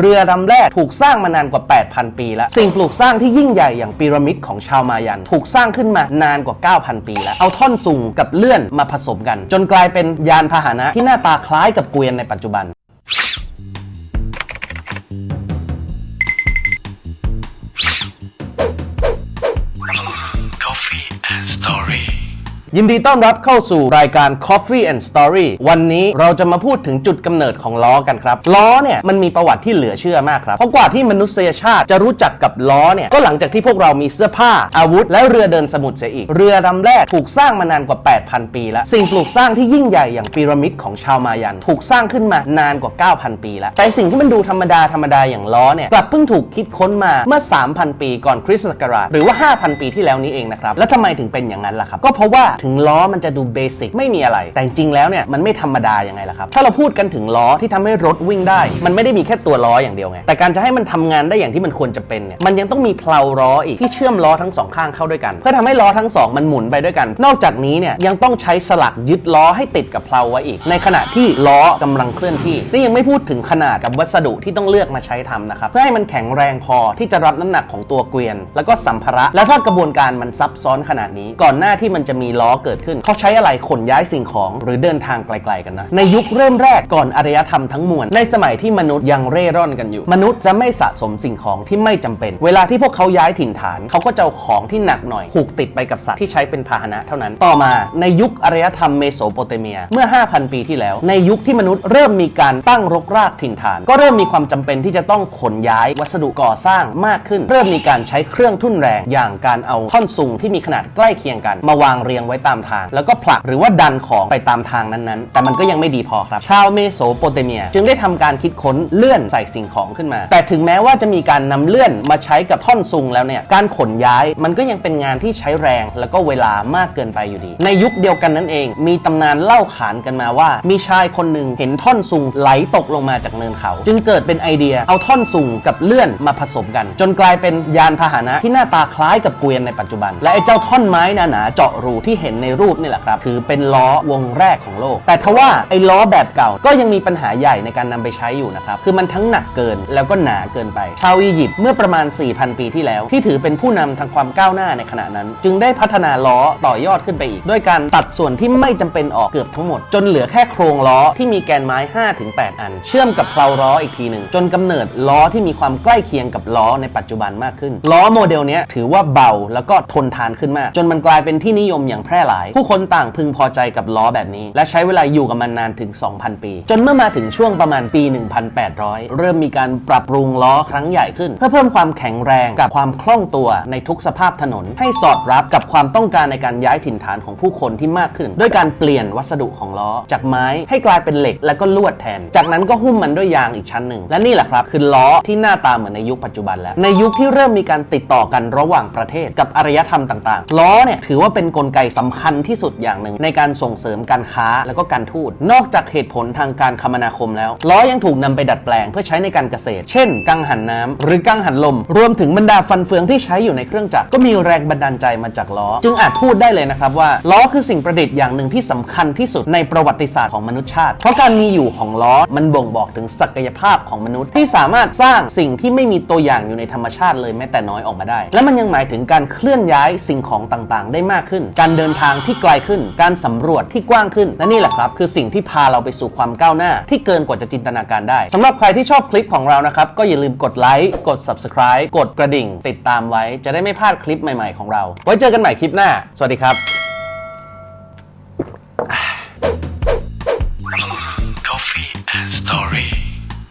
เรือลำแรกถูกสร้างมานานกว่า 8,000 ปีแล้ว สิ่งปลูกสร้างที่ยิ่งใหญ่อย่างพีระมิดของชาวมายัน ถูกสร้างขึ้นมานานกว่า 9,000 ปีแล้ว เอาท่อนสูงกับเลื่อนมาผสมกัน จนกลายเป็นยานพาหนะที่หน้าตาคล้ายกับเกวียนในปัจจุบัน ยินดีต้อนรับเข้าสู่รายการ Coffee and Story วันนี้เราจะมาพูดถึงจุดกำเนิดของล้อกันครับ ล้อเนี่ยมันมีประวัติที่เหลือเชื่อมากครับ เพราะกว่าที่มนุษยชาติจะรู้จักกับล้อเนี่ย ก็หลังจากที่พวกเรามีเสื้อผ้าอาวุธ และเรือเดินสมุทรเสียอีก เรือลำแรกถูกสร้างมานานกว่า 8,000 ปีแล้ว สิ่งปลูกสร้างที่ยิ่งใหญ่อย่างพีระมิดของชาวมายัน ถูกสร้างขึ้นมานานกว่า 9,000 ปีแล้ว แต่สิ่งที่มันดูธรรมดาธรรมดาอย่างล้อเนี่ยกลับเพิ่งถูกคิดค้นมาเมื่อ 3,000 ปีก่อนคริสตศักราชหรือว่า 5,000 ปีที่แล้วนี้เองนะครับแล้วทำไมถึงเป็นอย่างนั้นล่ะครับก็เพราะว่าถึงล้อมันจะดูเบสิกไม่มีอะไร แต่จริงแล้วเนี่ยมันไม่ธรรมดายังไงล่ะครับ ถ้าเราพูดกันถึงล้อที่ทำให้รถวิ่งได้ มันไม่ได้มีแค่ตัวล้ออย่างเดียวไง แต่การจะให้มันทำงานได้อย่างที่มันควรจะเป็นเนี่ยมันยังต้องมีเพลาล้ออีกที่เชื่อมล้อทั้งสองข้างเข้าด้วยกัน เพื่อทำให้ล้อทั้งสองมันหมุนไปด้วยกัน นอกจากนี้เนี่ยยังต้องใช้สลักยึดล้อให้ติดกับเพลาไว้อีก ในขณะที่ล้อกำลังเคลื่อนที่นี่ยังไม่พูดถึงขนาดกับวัสดุที่ต้องเลือกมาใช้ทำนะครับเพื่อให้มันแข็งแรงพอที่จะรับน้ำหนักของตัวเกวียน แล้วก็สัมภาระ และถ้ากระบวนการมันซับซ้อนขนาดนี้ ก่อนหน้าที่มันจะมีล้อเกิดขึ้น เขาใช้อะไรขนย้ายสิ่งของหรือเดินทางไกล ๆ กันนะ ในยุคเริ่มแรกก่อนอารยธรรมทั้งมวลในสมัยที่มนุษย์ยังเร่ร่อนกันอยู่ มนุษย์จะไม่สะสมสิ่งของที่ไม่จำเป็น เวลาที่พวกเขาย้ายถิ่นฐาน เขาก็จะเอาของที่หนักหน่อยผูกติดไปกับสัตว์ที่ใช้เป็นพาหนะเท่านั้น ต่อมาในยุคอารยธรรมเมโสโปเตเมียเมื่อ 5,000 ปีที่แล้ว ในยุคที่มนุษย์เริ่มมีการตั้งรกรากถิ่นฐาน ก็เริ่มมีความจำเป็นที่จะต้องขนย้ายวัสดุก่อสร้างมากขึ้น เริ่มมีการใช้เครื่องทุ่นแรงอย่างการเอาท่อนซุงที่มีขนาดใกล้เคียงกัน มาวางเรียงไว้ตามทาง แล้วก็ผลักหรือว่าดันของไปตามทางนั้นๆ แต่มันก็ยังไม่ดีพอครับ ชาวเมโสโปเตเมีย จึงได้ทำการคิดค้นเลื่อนใส่สิ่งของขึ้นมา แต่ถึงแม้ว่าจะมีการนำเลื่อนมาใช้กับท่อนซุงแล้วเนี่ยการขนย้ายมันก็ยังเป็นงานที่ใช้แรง แล้วก็เวลามากเกินไปอยู่ดี ในยุคเดียวกันนั่นเอง มีตำนานเล่าขานกันมาว่า มีชายคนหนึ่งเห็นท่อนซุงไหลตกลงมาจากเนินเขา จึงเกิดเป็นไอเดียเอาท่อนซุงกับเลื่อนมาผสมกัน จนกลายเป็นยานพาหนะที่หน้าตาคล้ายกับเกวียนในปัจจุบัน และไอ้เจ้าท่อนไม้หนาๆเจาะรูที่เห็นนในรูปนี่แหละครับถือเป็นล้อวงแรกของโลก แต่ทว่าไอ้ล้อแบบเก่าก็ยังมีปัญหาใหญ่ในการนำไปใช้อยู่นะครับคือมันทั้งหนักเกินแล้วก็หนาเกินไป ชาวอียิปต์เมื่อประมาณ 4,000 ปีที่แล้ว ที่ถือเป็นผู้นำทางความก้าวหน้าในขณะนั้น จึงได้พัฒนาล้อต่อยอดขึ้นไปอีก ด้วยการตัดส่วนที่ไม่จำเป็นออกเกือบทั้งหมด จนเหลือแค่โครงล้อที่มีแกนไม้ 5-8 อัน เชื่อมกับเพลาล้ออีกทีหนึ่งจนกำเนิดล้อที่มีความใกล้เคียงกับล้อในปัจจุบันมากขึ้นล้อโมเดลนี้ถือว่าเบาแล้วก็ทนทานขึ้นมาก จนมันกลายเป็นที่นิยมอย่างแพร่หลาย ผู้คนต่างพึงพอใจกับล้อแบบนี้ และใช้เวลาอยู่กับมันนานถึง 2,000 ปี จนเมื่อมาถึงช่วงประมาณปี 1,800 เริ่มมีการปรับปรุงล้อครั้งใหญ่ขึ้น เพื่อเพิ่มความแข็งแรงกับความคล่องตัวในทุกสภาพถนน ให้สอดรับกับความต้องการในการย้ายถิ่นฐานของผู้คนที่มากขึ้น ด้วยการเปลี่ยนวัสดุของล้อ จากไม้ให้กลายเป็นเหล็กและก็ลวดแทน จากนั้นก็หุ้มมันด้วยยางอีกชั้นหนึ่ง และนี่แหละครับคือล้อที่หน้าตาเหมือนในยุคปัจจุบันแล้ว ในยุคที่เริ่มมีการติดต่อกันระหว่างประเทศกับอารยธรรมต่างๆ ล้อเนี่ยถือว่าเป็นนกลไกสำคัญที่สุดอย่างหนึ่ง ในการส่งเสริมการค้าแล้วก็การทูต นอกจากเหตุผลทางการคมนาคมแล้ว ล้อยังถูกนำไปดัดแปลงเพื่อใช้ในการเกษตร เช่น กังหันน้ำหรือกังหันลม รวมถึงบรรดาฟันเฟืองที่ใช้อยู่ในเครื่องจักรก็มีแรงบันดาลใจมาจากล้อ จึงอาจพูดได้เลยนะครับว่าล้อคือสิ่งประดิษฐ์อย่างหนึ่งที่สำคัญที่สุดในประวัติศาสตร์ของมนุษยชาติ เพราะการมีอยู่ของล้อมันบ่งบอกถึงศักยภาพของมนุษย์ที่สามารถสร้างสิ่งที่ไม่มีตัวอย่างอยู่ในธรรมชาติเลยแม้แต่น้อยออกมาได้ และมันยังหมายถึงการเคลื่อนย้ายสิ่งของต่างๆ ได้มากขึ้น การเดินทางที่ไกลขึ้น การสำรวจที่กว้างขึ้น และนี่แหละครับ คือสิ่งที่พาเราไปสู่ความก้าวหน้า ที่เกินกว่าจะจินตนาการได้สำหรับใครที่ชอบคลิปของเรานะครับก็อย่าลืมกดไลค์กด subscribe กดกระดิ่ง ติดตามไว้จะได้ไม่พลาดคลิปใหม่ๆของเรา ไว้เจอกันใหม่คลิปหน้า สวัสดีครับ